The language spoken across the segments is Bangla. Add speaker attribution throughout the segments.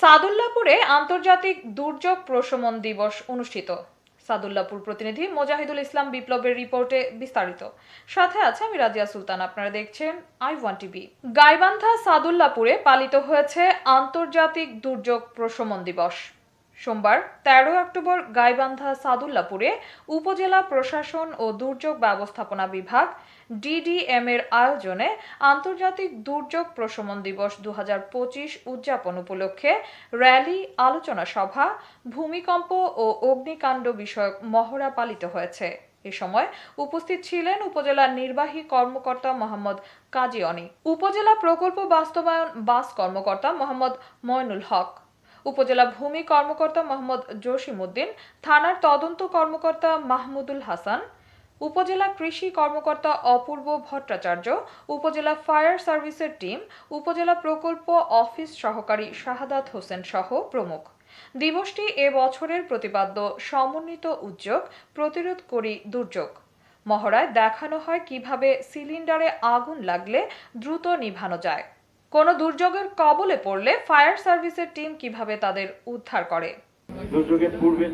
Speaker 1: সাদুল্লাপুরে আন্তর্জাতিক দুর্যোগ প্রশমন দিবস অনুষ্ঠিত। সাদুল্লাপুর প্রতিনিধি মোজাহিদুল ইসলাম বিপ্লবের রিপোর্টে বিস্তারিত। সাথে আছে আমি রাজিয়া সুলতান, আপনারা দেখছেন আই ওয়ান টিভি গাইবান্ধা সাদুল্লাপুরে পালিত হয়েছে আন্তর্জাতিক দুর্যোগ প্রশমন দিবস। সোমবার তেরো অক্টোবর গাইবান্ধা সাদুল্লাপুরে উপজেলা প্রশাসন ও দুর্যোগ ব্যবস্থাপনা বিভাগ ডিডিএম এর আয়োজনে আন্তর্জাতিক দুর্যোগ প্রশমন দিবস দু হাজার পঁচিশ উদযাপন উপলক্ষে র্যালি, আলোচনা সভা, ভূমিকম্প ও অগ্নিকাণ্ড বিষয়ক মহড়া পালিত হয়েছে। এ সময় উপস্থিত ছিলেন উপজেলার নির্বাহী কর্মকর্তা মোহাম্মদ কাজী অনি উপজেলা প্রকল্প বাস্তবায়ন বাস কর্মকর্তা মোহাম্মদ ময়নুল হক। উপজেলা ভূমি কর্মকর্তা মোহাম্মদ জসিম উদ্দিন থানার তদন্ত কর্মকর্তা মাহমুদুল হাসান, উপজেলা কৃষি কর্মকর্তা অপূর্ব ভট্টাচার্য, উপজেলা ফায়ার সার্ভিসের টিম, উপজেলা প্রকল্প অফিস সহকারী শাহাদাত হোসেন সহ প্রমুখ। দিবসটি এ বছরের প্রতিপাদ্য সমন্বিত উদ্যোগ, প্রতিরোধ করি দুর্যোগ। মহড়ায় দেখানো হয় কীভাবে সিলিন্ডারে আগুন লাগলে দ্রুত নিভানো যায়। কোনো দুর্যোগের কবলে পড়লে ফায়ার সার্ভিসের টিম কীভাবে তাদের উদ্ধার করে?
Speaker 2: দুর্যোগের পূর্বে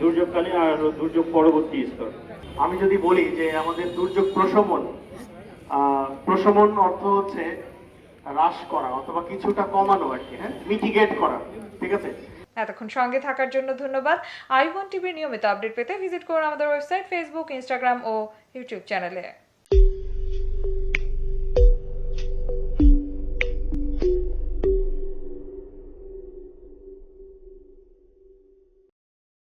Speaker 2: দুর্যোগকালীন আর দুর্যোগ পরবর্তী স্তর। আমি যদি বলি যে আমাদের দুর্যোগ প্রশমন প্রশমন অর্থ হচ্ছে হ্রাস করা অথবা কিছুটা কমানো আর কি হ্যাঁ? মিটিগেট করা ঠিক আছে?
Speaker 1: এতক্ষণ সঙ্গে থাকার জন্য ধন্যবাদ। আই ওয়ান টিভির নিয়মিত আপডেট পেতে ভিজিট করুন আমাদের ওয়েবসাইট ফেসবুক ইনস্টাগ্রাম ও ইউটিউব চ্যানেলে।